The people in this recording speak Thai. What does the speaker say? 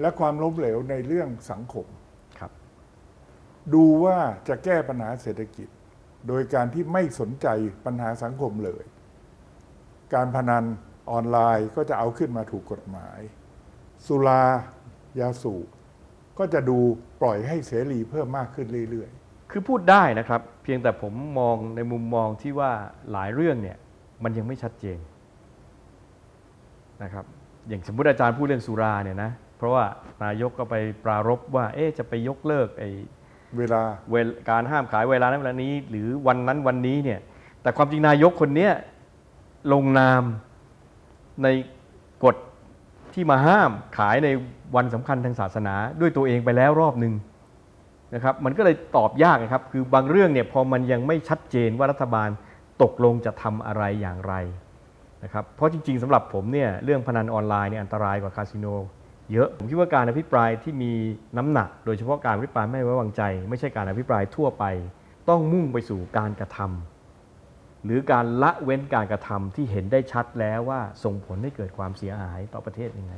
และความล้มเหลวในเรื่องสังคม ครับ ดูว่าจะแก้ปัญหาเศรษฐกิจ โดยการที่ไม่สนใจปัญหาสังคมเลย การพนันออนไลน์ก็จะเอาขึ้นมาถูกกฎหมาย สุรายาสูบก็จะดูปล่อยให้เสรีเพิ่มมากขึ้นเรื่อยคือพูดได้นะครับ เพียงแต่ผมมองในมุมมองที่ว่าหลายเรื่องเนี่ยมันยังไม่ชัดเจนนะครับ อย่างสมมติอาจารย์พูดเรื่องสุราเนี่ยนะ เพราะว่านายกก็ไปปรารบว่า เอ๊จะไปยกเลิกไอ้เวลาเวลการห้ามขายเวลานั้นเวลานี้ หรือวันนั้นวันนี้เนี่ย แต่ความจริงนายกคนเนี้ยลงนามในกฎที่มาห้ามขายในวันสำคัญทางศาสนา ด้วยตัวเองไปแล้วรอบหนึ่งนะครับ มันก็เลยตอบยากนะครับ คือบางเรื่องเนี่ยพอมันยังไม่ชัดเจนว่ารัฐบาลตกลงจะทำอะไรอย่างไรนะครับ เพราะจริง ๆสำหรับผมเนี่ยเรื่องพนันออนไลน์เนี่ยอันตรายกว่าคาสิโน เยอะผมคิดว่าการอภิปรายที่มีน้ำหนัก โดยเฉพาะการอภิปรายไม่ไว้วางใจ ไม่ใช่การอภิปรายทั่วไป ต้องมุ่งไปสู่การกระทำหรือการละเว้นการกระทำที่เห็นได้ชัดแล้วว่าส่งผลให้เกิดความเสียหายต่อประเทศยังไง